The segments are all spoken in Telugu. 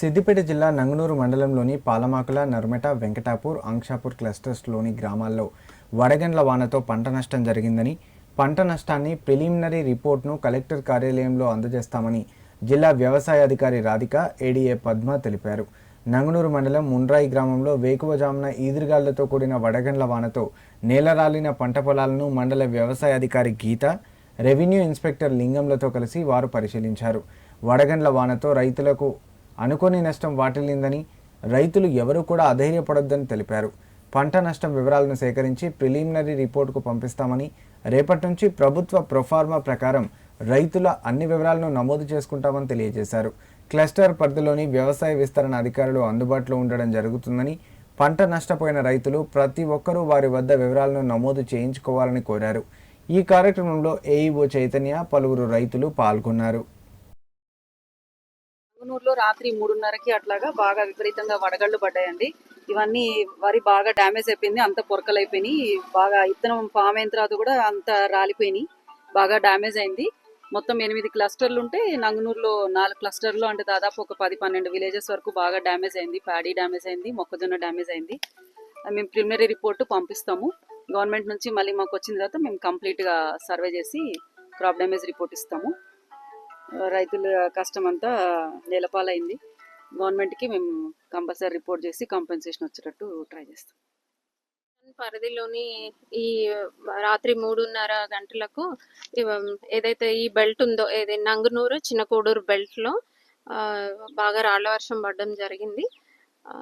సిద్దిపేట జిల్లా నంగనూరు మండలంలోని పాలమాకుల నర్మెట వెంకటాపూర్ అంక్షాపూర్ క్లస్టర్స్లోని గ్రామాల్లో వడగండ్ల వానతో పంట నష్టం జరిగిందని పంట నష్టాన్ని ప్రిలిమినరీ రిపోర్ట్ను కలెక్టర్ కార్యాలయంలో అందజేస్తామని జిల్లా వ్యవసాయ అధికారి రాధిక ఏడీఏ పద్మ తెలిపారు. నంగనూరు మండలం ముండ్రాయి గ్రామంలో వేకువజామున ఈదురుగాళ్ళతో కూడిన వడగండ్ల వానతో నేలరాలిన పంట పొలాలను మండల వ్యవసాయ అధికారి గీత రెవెన్యూ ఇన్స్పెక్టర్ లింగంలతో కలిసి వారు పరిశీలించారు. వడగండ్ల వానతో రైతులకు అనుకోని నష్టం వాటిల్లిందని రైతులు ఎవరూ కూడా అధైర్యపడొద్దని తెలిపారు. పంట నష్టం వివరాలను సేకరించి ప్రిలిమినరీ రిపోర్టుకు పంపిస్తామని రేపటి నుంచి ప్రభుత్వ ప్రొఫార్మా ప్రకారం రైతుల అన్ని వివరాలను నమోదు చేసుకుంటామని తెలియజేశారు. క్లస్టర్ పరిధిలోని వ్యవసాయ విస్తరణ అధికారులు అందుబాటులో ఉండడం జరుగుతుందని పంట నష్టపోయిన రైతులు ప్రతి ఒక్కరూ వారి వద్ద వివరాలను నమోదు చేయించుకోవాలని కోరారు. ఈ కార్యక్రమంలో ఏఈఓ చైతన్య పలువురు రైతులు పాల్గొన్నారు. మునుగునూరులో రాత్రి మూడున్నరకి అట్లాగా బాగా విపరీతంగా వడగళ్ళు పడ్డాయండి. ఇవన్నీ వరి బాగా డ్యామేజ్ అయిపోయింది అంత పొరకలైపోయినాయి బాగా ఇత్తనం ఫామ్ అయిన తర్వాత కూడా అంత రాలిపోయినాయి బాగా డ్యామేజ్ అయింది. మొత్తం ఎనిమిది క్లస్టర్లు ఉంటే నంగనూరులో నాలుగు క్లస్టర్లు అంటే దాదాపు ఒక పది పన్నెండు విలేజెస్ వరకు బాగా డ్యామేజ్ అయింది ప్యాడీ డ్యామేజ్ అయింది మొక్కజొన్న డ్యామేజ్ అయింది. మేము ప్రిలిమినరీ రిపోర్ట్ పంపిస్తాము. గవర్నమెంట్ నుంచి మళ్ళీ మాకు వచ్చిన తర్వాత మేము కంప్లీట్గా సర్వే చేసి క్రాప్ డ్యామేజ్ రిపోర్ట్ ఇస్తాము. రైతుల కష్టం అంతా నేలపాలైంది. గవర్నమెంట్కి మేము కంపల్సరీ రిపోర్ట్ చేసి కాంపెన్సేషన్ వచ్చేటట్టు ట్రై చేస్తాం. పరిధిలోని ఈ రాత్రి మూడున్నర గంటలకు ఏదైతే ఈ బెల్ట్ ఉందో ఏది నంగునూరు చిన్న కోడూరు బాగా రాళ్ళ వర్షం పడడం జరిగింది.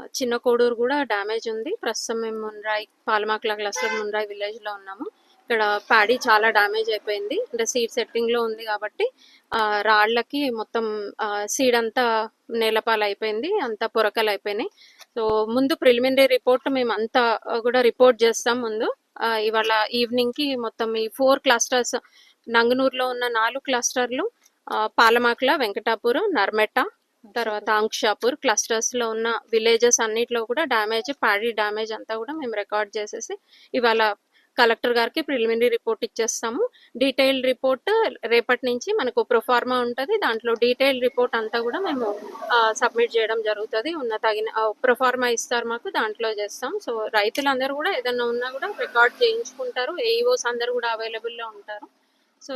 చిన్న కోడూరు కూడా డ్యామేజ్ ఉంది. ప్రస్తుతం మేము మున్రాయి పాలమాకుల క్లస్టర్ మున్రాయి విలేజ్లో ఉన్నాము. ఇక్కడ ప్యాడీ చాలా డ్యామేజ్ అయిపోయింది. అంటే సీడ్ సెట్టింగ్లో ఉంది కాబట్టి ఆ, రాళ్ళకి మొత్తం సీడ్ అంతా నేలపాలు అయిపోయింది అంతా పొరకలు అయిపోయినాయి. సో ముందు ప్రిలిమినరీ రిపోర్ట్ మేము అంతా కూడా రిపోర్ట్ చేస్తాం ముందు. ఇవాళ ఈవినింగ్కి మొత్తం ఈ ఫోర్ క్లస్టర్స్ నంగనూరులో ఉన్న నాలుగు క్లస్టర్లు పాలమాకుల వెంకటాపూర్ నర్మెట తర్వాత అంక్షాపూర్ క్లస్టర్స్లో ఉన్న విలేజెస్ అన్నిట్లో కూడా డ్యామేజ్ ప్యాడీ డ్యామేజ్ అంతా కూడా మేము రికార్డ్ చేసేసి ఇవాళ కలెక్టర్ గారికి ప్రిలిమినరీ రిపోర్ట్ ఇచ్చేస్తాము. డీటెయిల్ రిపోర్ట్ రేపటి నుంచి మనకు ప్రొఫార్మా ఉంటుంది. దాంట్లో డీటెయిల్ రిపోర్ట్ అంతా కూడా మేము సబ్మిట్ చేయడం జరుగుతుంది. ఉన్న తగిన ప్రొఫార్మా ఇస్తారు మాకు దాంట్లో చేస్తాం. సో రైతులందరూ కూడా ఏదైనా ఉన్నా కూడా రికార్డ్ చేయించుకుంటారు. ఏఈఓస్ అందరూ కూడా అవైలబుల్లో ఉంటారు. సో